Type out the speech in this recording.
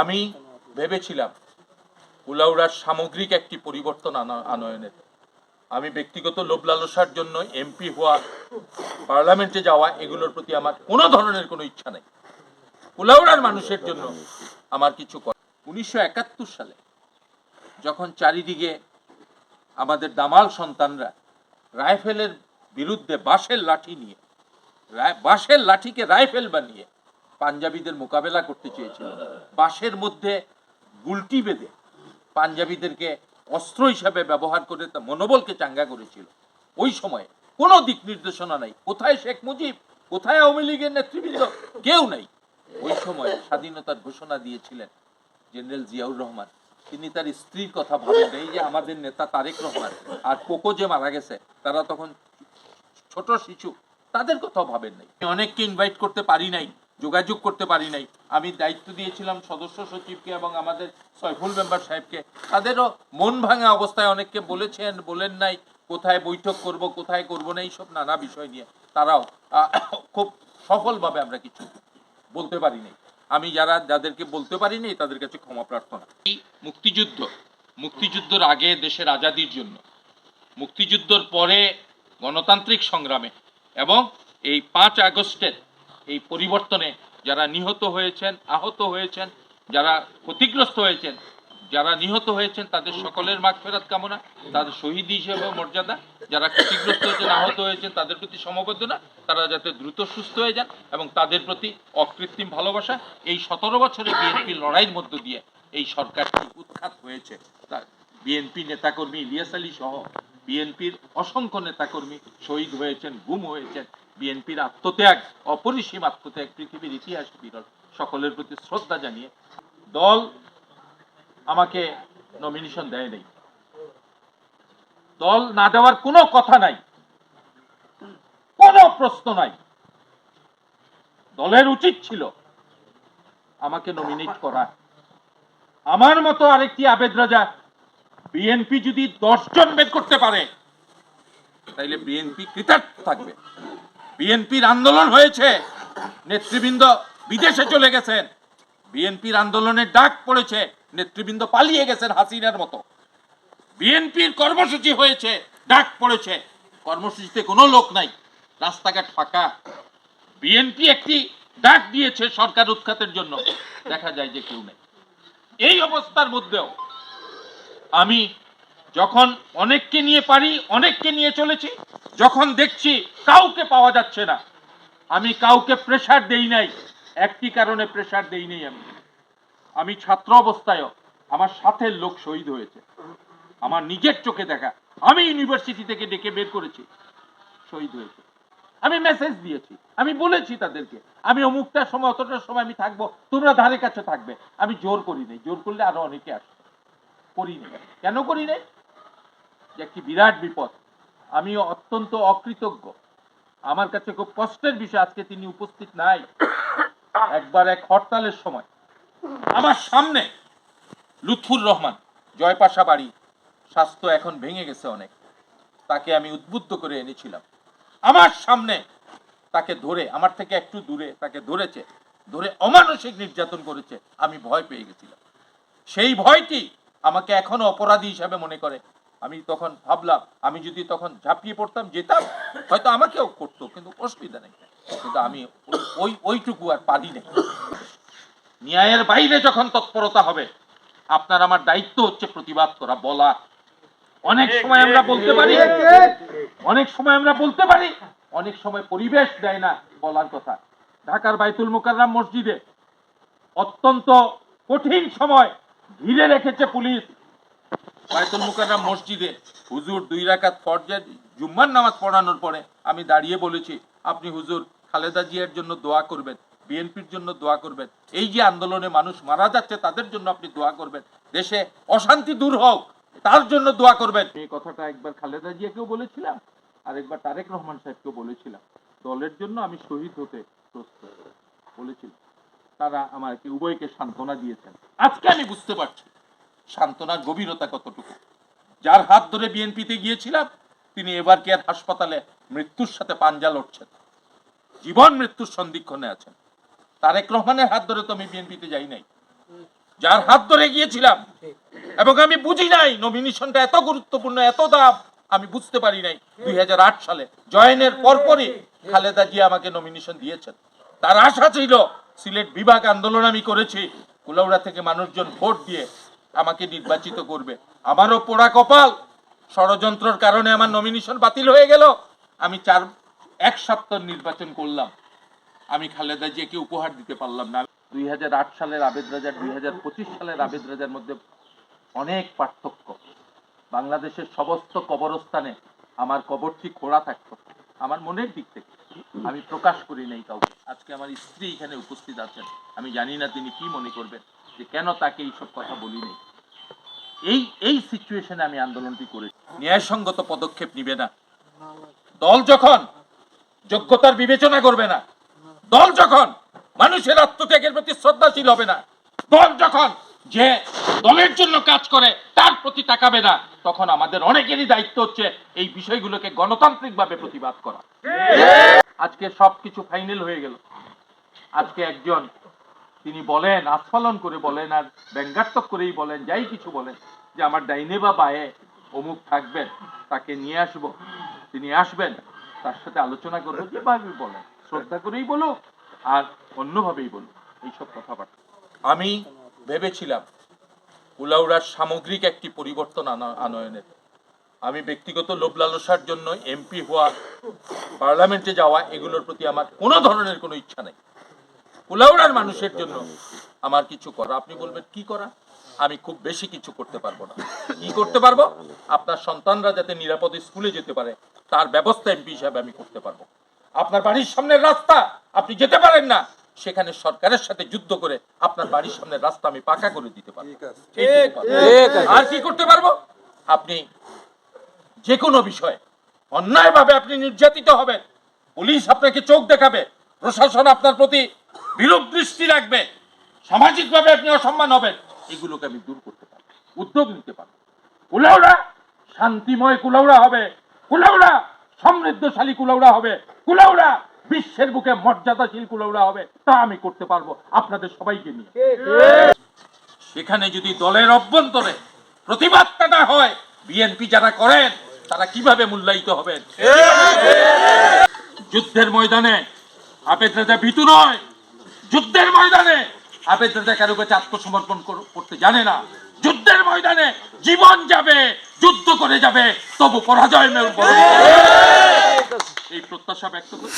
আমি ভেবেছিলাম উলাউড়ার সামগ্রিক একটি পরিবর্তন আনা, আনয়নের। আমি ব্যক্তিগত লোভ লালসার জন্য এমপি হওয়া, পার্লামেন্টে যাওয়া এগুলোর প্রতি আমার কোনো ধরনের কোনো ইচ্ছা নেই। উলাউড়ার মানুষের জন্য আমার কিছু করা উনিশশো একাত্তর সালে যখন চারিদিকে আমাদের দামাল সন্তানরা রাইফেলের বিরুদ্ধে বাঁশের লাঠি নিয়ে বাঁশের লাঠিকে রাইফেল বানিয়ে পাঞ্জাবিদের মোকাবেলা করতে চেয়েছিল। বাঁশের মধ্যে গুলটি বেঁধে পাঞ্জাবিদেরকে অস্ত্র হিসাবে ব্যবহার করে তা মনোবলকে চাঙ্গা করেছিল। ওই সময়ে কোনো দিক নির্দেশনা নাই। কোথায় শেখ মুজিব? কোথায় আওয়ামী লীগের নেতৃবৃন্দ? কেউ নাই। ওই সময় স্বাধীনতার ঘোষণা দিয়েছিলেন জেনারেল জিয়াউর রহমান। তিনি তার স্ত্রীর কথা ভাবেন এই যে আমাদের নেতা তারেক রহমান। আর কোকো যে মারা গেছে, তারা তখন ছোট শিশু, তাদের কথাও ভাবেন নাই। অনেককে ইনভাইট করতে পারি নাই। যোগাযোগ করতে পারি নাই। আমি দায়িত্ব দিয়েছিলাম সদস্য সচিবকে এবং আমাদের সয়ফুল মেম্বার সাহেবকে। তাদেরও মন ভাঙা অবস্থায় অনেককে বলেছেন, বলেন নাই, কোথায় বৈঠক করব, কোথায় করব না, এইসব নানা বিষয় নিয়ে। তারাও খুব সফলভাবে আমরা কিছু বলতে পারি নাই। আমি যারা, যাদেরকে বলতে পারিনি তাদের কাছে ক্ষমা প্রার্থনা। এই মুক্তিযুদ্ধ, মুক্তিযুদ্ধের আগে দেশের আজাদির জন্য, মুক্তিযুদ্ধর পরে গণতান্ত্রিক সংগ্রামে এবং এই পাঁচ আগস্টের এই পরিবর্তনে যারা নিহত হয়েছেন, আহত হয়েছেন, যারা ক্ষতিগ্রস্ত হয়েছেন, যারা নিহত হয়েছেন, তাদের সকলের মাগ ফেরাত কামনা, তাদের শহীদ হিসেবে মর্যাদা, যারা ক্ষতিগ্রস্ত হয়েছেন, আহত হয়েছেন, তাদের প্রতি সমবেদনা, তারা যাতে দ্রুত সুস্থ হয়ে যান এবং তাদের প্রতি অকৃত্রিম ভালোবাসা, এই সতেরো বছরের বিএনপি লড়াইয়ের মধ্য দিয়ে এই সরকারটি উৎখাত হয়েছে। তা, বিএনপি নেতাকর্মী ইলিয়াস আলী সহ বিএনপির অসংখ্য নেতাকর্মী শহীদ হয়েছেন, গুম হয়েছেন। বিএনপির আত্মত্যাগ, অপরিসীম আত্মত্যাগ পৃথিবীর ইতিহাসে বিরল। সকলের প্রতি শ্রদ্ধা জানিয়ে দল আমাকে নমিনেশন দেয় নাই। দল না দেওয়ার কোনো কথা নাই। কোনো প্রশ্ন নাই। দলের উচিত ছিল আমাকে নমিনেট করা। আমার মতো আরেকটি আবেদ রাজা বিএনপি যদি দশজন বের করতে পারে, তাইলে বিএনপি কৃতার্থ থাকবে। বিএনপির আন্দোলন হয়েছে, নেতৃবৃন্দ বিদেশে চলে গেছেন। বিএনপির আন্দোলনের ডাক পড়েছে, নেতৃবৃন্দ পালিয়ে গেছেন হাসিনার মতো। বিএনপির কর্মসূচি হয়েছে, ডাক পড়েছে। কর্মসূচিতে কোনো লোক নাই, রাস্তাঘাট ফাঁকা। বিএনপি একটি ডাক দিয়েছে সরকার উৎখাতের জন্য। দেখা যায় যে কেউ নেই। এই অবস্থার মধ্যেও আমি যখন অনেককে নিয়ে পারি, অনেককে নিয়ে চলেছি, যখন দেখছি কাউকে পাওয়া যাচ্ছে না, আমি কাউকে প্রেসার দেই নাই। একটি কারণে প্রেসার দেই নাই আমি। আমি ছাত্র অবস্থায়ও আমার সাথের লোক শহীদ হয়েছে। আমার নিজের চোখে দেখা। আমি ইউনিভার্সিটি থেকে ডেকে বের করেছি, শহীদ হয়েছে। আমি মেসেজ দিয়েছি, আমি বলেছি তাদেরকে, আমি অমুকটার সময়, অতটার সময় আমি থাকব, তোমরা ধারে কাছে থাকবে। আমি জোর করি নাই। জোর করলে আরও অনেকে আসবে। করি নাই কেন করি নাই একটি বিরাট বিপদ। আমি অত্যন্ত অকৃতজ্ঞ। আমার কাছে খুব কষ্টের বিষয়, আজকে তিনি উপস্থিত নাই। একবার এক হরতালের সময়। আমার সামনে লুৎফুর রহমান, জয়পাশা বাড়ি। স্বাস্থ্য এখন ভেঙে গেছে অনেক। তাকে আমি উদ্বুদ্ধ করে এনেছিলাম। আমার সামনে তাকে ধরে, আমার থেকে একটু দূরে তাকে ধরেছে, ধরে অমানসিক নির্যাতন করেছে, আমি ভয় পেয়ে গেছিলাম। সেই ভয়টি আমাকে এখনও অপরাধী হিসাবে মনে করে। আমি তখন ভাবলাম, আমি যদি তখন ঝাঁপিয়ে পড়তাম, যেতাম, হয়তো আমাকেও করতো, কিন্তু অসুবিধা নেই। কিন্তু আমি ওই- ওই, ওইটুকু আর পারি না ন্যায়ের বাইরে যখন তৎপরতা হবে, আপনার আমার দায়িত্ব হচ্ছে প্রতিবাদ করা, বলা। অনেক সময় আমরা বলতে পারি, অনেক সময় আমরা বলতে পারি, অনেক সময় পরিবেশ দেয় না বলার কথা। ঢাকার বাইতুল মোকাররাম মসজিদে অত্যন্ত কঠিন সময় ঘিরে রেখেছে পুলিশ। বাইতুল মুকাররাম মসজিদে হুজুর দুই রাকাত ফরজের জুম্মার নামাজ পড়ানোর পরে আমি দাঁড়িয়ে বলেছি, আপনি হুজুর খালেদা জিয়ার জন্য দোয়া করবেন, বিএনপির জন্য দোয়া করবেন। এই যে আন্দোলনে মানুষ মারা যাচ্ছে, তাদের জন্য আপনি দোয়া করবেন। দেশে অশান্তি দূর হোক, তার জন্য দোয়া করবেন। এই কথাটা একবার খালেদা জিয়াকেও বলেছিলাম আর একবার তারেক রহমান সাহেবকেও বলেছিলাম। দলের জন্য আমি শহীদ হতে প্রস্তুত, বলেছিলাম। তারা আমাকে, উভয়কে সান্ত্বনা দিয়েছেন। আজকে আমি বুঝতে পারছি সান্ত্বনার গভীরতা কতটুকু। যার হাত ধরে বিএনপিতে গিয়েছিলাম, তিনি এবার কেয়ার হাসপাতালে মৃত্যুর সাথে পাঞ্জা লড়ছেন? জীবন মৃত্যুর সন্ধিক্ষণে আছেন। তারেক রহমানের হাত ধরে তো আমি বিএনপিতে যাই নাই। যার হাত ধরে গিয়েছিলাম, এবং আমি বুঝি নাই নমিনেশনটা এত গুরুত্বপূর্ণ, এত দাম, আমি বুঝতে পারি নাই দুই হাজার আট সালে জয়েনের পরপরই খালেদা জিয়া আমাকে নমিনেশন দিয়েছেন। তার আশা ছিল সিলেট বিভাগ আন্দোলন আমি করেছি। কুলাউড়া থেকে মানুষজন ভোট দিয়ে আমাকে নির্বাচিত করবে। আমারও পোড়া কপাল। ষড়যন্ত্রের কারণে আমার নমিনেশন বাতিল হয়ে গেল। আমি চার, এক সপ্তাহ নির্বাচন করলাম। আমি খালেদা জিয়াকে উপহার দিতে পারলাম না। দুই হাজার আট সালের আবেদ রাজার, দুই হাজার পঁচিশ সালের আবেদ রাজার মধ্যে অনেক পার্থক্য। বাংলাদেশের সমস্ত কবরস্থানে আমার কবরটি খোঁড়া থাকতো। আমার মনের দিক থেকে। আমি প্রকাশ করি নাই কাউকে। আজকে আমার স্ত্রী এখানে উপস্থিত আছেন। আমি জানি না তিনি কি মনে করবেন যে কেন তাকে এইসব কথা বলি নাই। এই এই সিচুয়েশনে আমি আন্দোলনটি করি ন্যায়সঙ্গত পদক্ষেপ নিবে না। দল যখন যোগ্যতার বিবেচনা করবে না, দল যখন মানুষের আত্মত্যাগের প্রতি শ্রদ্ধাশীল হবে না, দল যখন যে দলের জন্য কাজ করে, তার প্রতি তাকাবে না। তখন আমাদের অনেকেরই দায়িত্ব হচ্ছে এই বিষয়গুলোকে গণতান্ত্রিকভাবে প্রতিবাদ করা। আজকে সবকিছু ফাইনাল হয়ে গেল। আজকে একজন, তিনি বলেন, আস্ফালন করে বলেন আর ব্যঙ্গাত্মক করেই বলেন, যাই কিছু বলেন, যে আমার ডাইনে বা বায়ে অমুক থাকবেন, তাকে নিয়ে আসব। তিনি আসবেন, তার সাথে আলোচনা করব, যেভাবে বলেন। শ্রদ্ধা করেই বলুক আর অন্যভাবেই বলুক, এইসব কথাবার্তা। আমি ভেবেছিলাম কুলাউড়ার সামগ্রিক একটি পরিবর্তন আনা- আনয়নের আমি ব্যক্তিগত লোভ লালসার জন্য এমপি হওয়া, পার্লামেন্টে যাওয়া এগুলোর প্রতি আমার কোনো ধরনের কোনো ইচ্ছা নেই। কুলাউড়ার মানুষের জন্য আমার কিছু করা। আপনি বলবেন, কি করা? আমি খুব বেশি কিছু করতে পারব না। কি করতে পারব? আপনার সন্তানরা যাতে নিরাপদে স্কুলে যেতে পারে, তার ব্যবস্থা এমপি হিসাবে আমি করতে পারব। আপনার বাড়ির সামনের রাস্তা, আপনি যেতে পারেন না। সেখানে সরকারের সাথে যুদ্ধ করে আপনার বাড়ির সামনের রাস্তা আমি পাকা করে দিতে পারব। পারব। আর কি করতে পারব? আপনি যে কোনো বিষয়ে অন্যায়ভাবে আপনি নির্যাতিত হবেন পুলিশ আপনাকে চোখ দেখাবে প্রশাসন আপনার প্রতি বিরূপ দৃষ্টি রাখবে সামাজিকভাবে আপনি অসম্মান হবেন এগুলোকে আমি দূর করতে পারব উদ্যোগ নিতে পারব। কুলাউড়া শান্তিময় কুলাউড়া হবে কুলাউড়া সমৃদ্ধশালী কুলাউড়া হবে কুলাউড়া বিশ্বের বুকে মর্যাদাশীল কুলাউড়া হবে, তা আমি করতে পারব। আপনাদের সবাইকে নিয়ে। সেখানে যদি দলের অভ্যন্তরে প্রতিবাদটা না হয়, বিএনপি যারা করেন, তারা কীভাবে মূল্যায়িত হবেন? যুদ্ধের ময়দানে আবেদ রাজা ভীতু নয়। যুদ্ধের ময়দানে আবেদ রাজা কারও কাছে আত্মসমর্পণ করতে জানে না। যুদ্ধের ময়দানে জীবন যাবে, যুদ্ধ করে যাবে, তবু পরাজয় এই প্রত্যাশা ব্যক্ত করি।